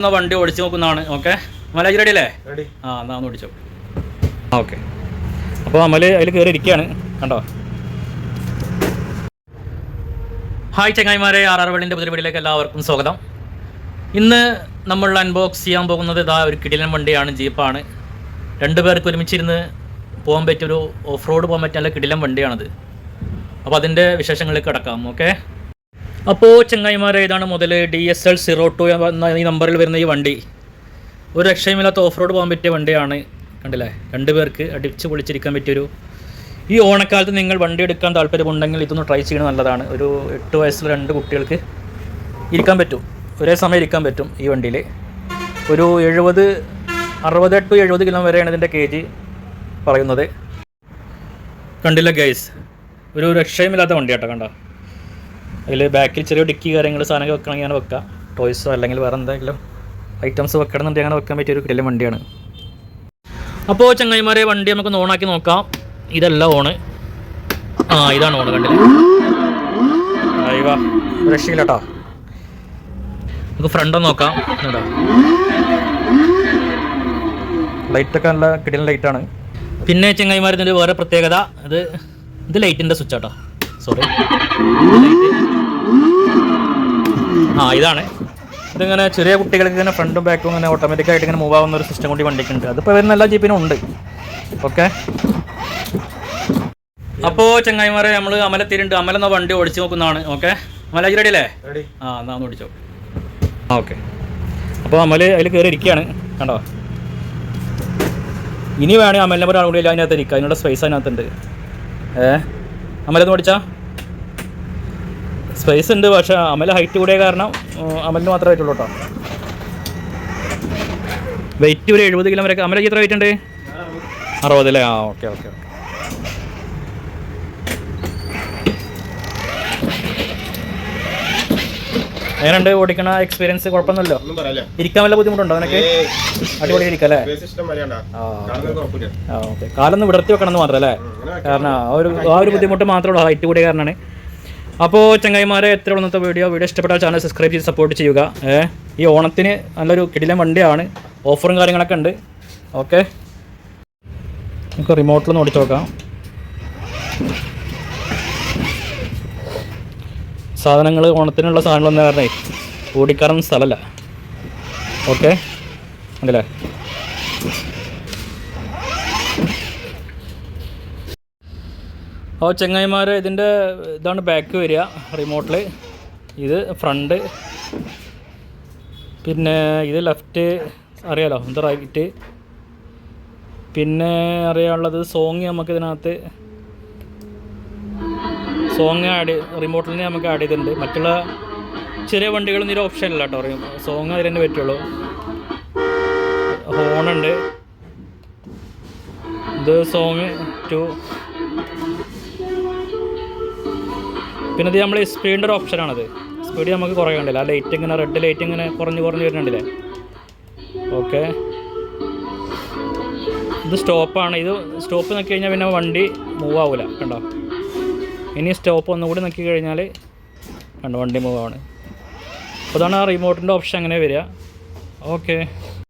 എന്നാ വണ്ടി ഓടിച്ചു നോക്കുന്നതാണ്. ഓക്കെ? മലേജ് റെഡി അല്ലേ? റെഡി ആ എന്നാ ഒന്ന് ഓടിച്ചോ. ഓക്കെ. അപ്പോൾ അമൽ അതിൽ കയറി ഇരിക്കുകയാണ് കണ്ടോ? ഹായ് ചങ്ങായിമാരെ ആർ ആർ വെള്ളിന്റെ പുതിയ വീട്ടിലേക്ക് എല്ലാവർക്കും സ്വാഗതം. ഇന്ന് നമ്മൾ അൺബോക്സ് ചെയ്യാൻ പോകുന്നത് ഇതാ ഒരു കിടിലൻ വണ്ടിയാണ് ജീപ്പാണ്. രണ്ടു പേർക്ക് ഒരുമിച്ചിരുന്ന് പോകാൻ പറ്റിയൊരു ഓഫ് റോഡ് പോകാൻ പറ്റിയ നല്ല കിടിലൻ വണ്ടിയാണത്. അപ്പോൾ അതിന്റെ വിശേഷങ്ങളിലേക്ക് കിടക്കാം ഓക്കെ? അപ്പോൾ ചങ്ങായിമാരെ ഇതാണ് മുതൽ D S L zero two എന്ന ഈ നമ്പറിൽ വരുന്ന ഈ വണ്ടി? ഒരു രക്ഷയുമില്ലാത്ത ഓഫ് റോഡ് പോകാൻ പറ്റിയ വണ്ടിയാണ്. കണ്ടില്ലേ? രണ്ട് പേർക്ക് അടിച്ച് പൊളിച്ചിരിക്കാൻ പറ്റിയൊരു ഈ ഓണക്കാലത്ത് നിങ്ങൾ വണ്ടി എടുക്കാൻ താല്പര്യമുണ്ടെങ്കിൽ ഇതൊന്ന് ട്രൈ ചെയ്യണം നല്ലതാണ്. ഒരു എട്ട് വയസ്സുള്ള രണ്ട് കുട്ടികൾക്ക് ഇരിക്കാൻ പറ്റും. ഒരേ സമയം ഇരിക്കാൻ പറ്റും ഈ വണ്ടിയിൽ. ഒരു എഴുപത് അറുപത് ടു എഴുപത് കിലോ വരെയാണ് ഇതിന്റെ കെ ജി പറയുന്നത്. കണ്ടില്ല ഗൈസ് ഒരു രക്ഷയുമില്ലാത്ത വണ്ടി കേട്ടോ കണ്ടോ? അതിൽ ബാക്കിൽ ചെറിയ ഡിക്കി കാര്യങ്ങൾ സാധനങ്ങൾ വെക്കണമെങ്കിൽ അങ്ങനെ വെക്കാം. ടോയ്സോ അല്ലെങ്കിൽ വേറെ എന്തെങ്കിലും ഐറ്റംസ് വെക്കണമെന്നുണ്ടെങ്കിൽ അങ്ങനെ വെക്കാൻ പറ്റിയ ഒരു കിടലൻ വണ്ടിയാണ്. അപ്പോൾ ചങ്ങായിമാരെ വണ്ടി നമുക്ക് ഓണാക്കി നോക്കാം. ഇതല്ല ഓണ് ആ ഇതാണ് ഓണ് കണ്ടില്ലേ? അയ്യവാ നമുക്ക് ഫ്രണ്ട് നോക്കാം. കേട്ടോ ലൈറ്റൊക്കെ നല്ല കിടിലൻ ലൈറ്റാണ് പിന്നെ ചങ്ങായിമാർ ഇതിന്റെ വേറെ പ്രത്യേകത. ഇത് ഇത് ലൈറ്റിന്റെ സ്വിച്ച് സോറി ഇതാണ്. ഇതിങ്ങനെ ചെറിയ കുട്ടികൾക്ക് ഇങ്ങനെ ഫ്രണ്ടും ബാക്കും ഇങ്ങനെ ഓട്ടോമാറ്റിക്കായിട്ട് ഇങ്ങനെ മൂവ് ആവുന്ന ഒരു സിസ്റ്റം കൂടി വണ്ടിക്കുണ്ട് അതിപ്പോൾ വരുന്ന എല്ലാ ജീപ്പിനും ഉണ്ട്. ഓക്കെ അപ്പോൾ ചങ്ങായിമാരെ നമ്മൾ അമലെത്തിയിട്ടുണ്ട് അമല എന്ന വണ്ടി ഓടിച്ച് നോക്കുന്നതാണ്. ഓക്കെ അമല റെഡി അല്ലേ? റെഡി ആ എന്നാ ഒന്ന് ഓടിച്ചോ. ആ ഓക്കെ അപ്പോൾ അമൽ അതിൽ കയറി ഇരിക്കുകയാണ്. കണ്ടോ? ഇനി വേണേൽ അമലിനെ ഒരാൾ കൂടി അതിനകത്ത് ഇരിക്കുക അതിനുള്ള സ്പേസ് അതിനകത്തുണ്ട്. ഏ? അമലൊന്ന് ഓടിച്ചാ? സ്പേസ് ഉണ്ട് പക്ഷേ അമൽ ഹൈറ്റ് കൂടിയ കാരണം അമലിന് മാത്രമേ ആയിട്ടുള്ളൂ കേട്ടോ വെയിറ്റ് ഒരു എഴുപത് കിലോ വരെ അമല എത്ര വെയിറ്റ് ഉണ്ട്? അറുപത് അല്ലേ? ആ ഓക്കെ ഓക്കെ ഓക്കെ എങ്ങനെയുണ്ട് ഓടിക്കണ എക്സ്പീരിയൻസ് കുഴപ്പമൊന്നുമല്ലോ ഇരിക്കാൻ വല്ല ബുദ്ധിമുട്ടുണ്ടോ അവനൊക്കെ അടിപൊളി ഇരിക്കാം അല്ലേ ബേസ് ഇഷ്ടം മതിയാണ്ടാ ആ കാരണം കുഴപ്പമില്ല. ഓക്കെ കാലൊന്ന് വിടർത്തി വെക്കണം എന്ന് മാത്രമല്ലേ കാരണം ആ ഒരു ആ ഒരു ബുദ്ധിമുട്ട് മാത്രമേ ഉള്ളൂ. ഹൈറ്റ് കൂടിയ കാരണമാണ്. അപ്പോൾ ചങ്ങായിമാരെ എത്ര ഇന്നത്തെ വീഡിയോ വീഡിയോ ഇഷ്ടപ്പെട്ടാൽ ചാനൽ സബ്സ്ക്രൈബ് ചെയ്ത് സപ്പോർട്ട് ചെയ്യുക. ഈ ഓണത്തിന് നല്ലൊരു കിടിലൻ വണ്ടിയാണ്. ഓഫറും കാര്യങ്ങളൊക്കെ ഉണ്ട്. ഓക്കെ നമുക്ക് റിമോട്ടിലൊന്ന് ഓടിച്ചു നോക്കാം. സാധനങ്ങൾ ഓണത്തിനുള്ള സാധനങ്ങളൊന്നും കാരണേ ഓടിക്കാറൊന്നും സ്ഥലമല്ല. ഓക്കെ ഉണ്ടല്ലേ അപ്പോൾ ചെങ്ങായിമാർ ഇതിന്റെ ഇതാണ് ബാക്ക് വരിക റിമോട്ടിൽ ഇത് ഫ്രണ്ട് പിന്നെ ഇത് ലെഫ്റ്റ് അറിയാലോ ഇത് റൈറ്റ് പിന്നെ അറിയാനുള്ളത് സോങ് നമുക്ക് ഇതിനകത്ത് സോങ് ആഡ് റിമോട്ടിൽ നിന്ന് നമുക്ക് ആഡ് ചെയ്തിട്ടുണ്ട്. മറ്റുള്ള ചെറിയ വണ്ടികളൊന്നും ഇതിൽ ഓപ്ഷൻ ഇല്ല കേട്ടോ. സോങ് അതിൽ തന്നെ പറ്റുള്ളൂ. ഹോണുണ്ട് ഇത് സോങ് ടു പിന്നെ ഇത് നമ്മൾ സ്പീഡിന്റെ ഒരു ഓപ്ഷനാണത് സ്പീഡ് നമുക്ക് കുറയുന്നുണ്ടല്ലോ ആ ലൈറ്റ് ഇങ്ങനെ റെഡ് ലൈറ്റ് ഇങ്ങനെ കുറഞ്ഞ് കുറഞ്ഞ് വരുന്നുണ്ടല്ലേ? ഓക്കെ ഇത് സ്റ്റോപ്പാണ് ഇത് സ്റ്റോപ്പ് നോക്കി കഴിഞ്ഞാൽ പിന്നെ വണ്ടി മൂവ് ആവില്ല കണ്ടോ? ഇനി സ്റ്റോപ്പ് ഒന്നുകൂടി നോക്കി കഴിഞ്ഞാൽ കണ്ടോ വണ്ടി മൂവ് ആണ്. അപ്പോൾ അതാണ് ആ റിമോട്ടിന്റെ ഓപ്ഷൻ അങ്ങനെ വരിക. ഓക്കെ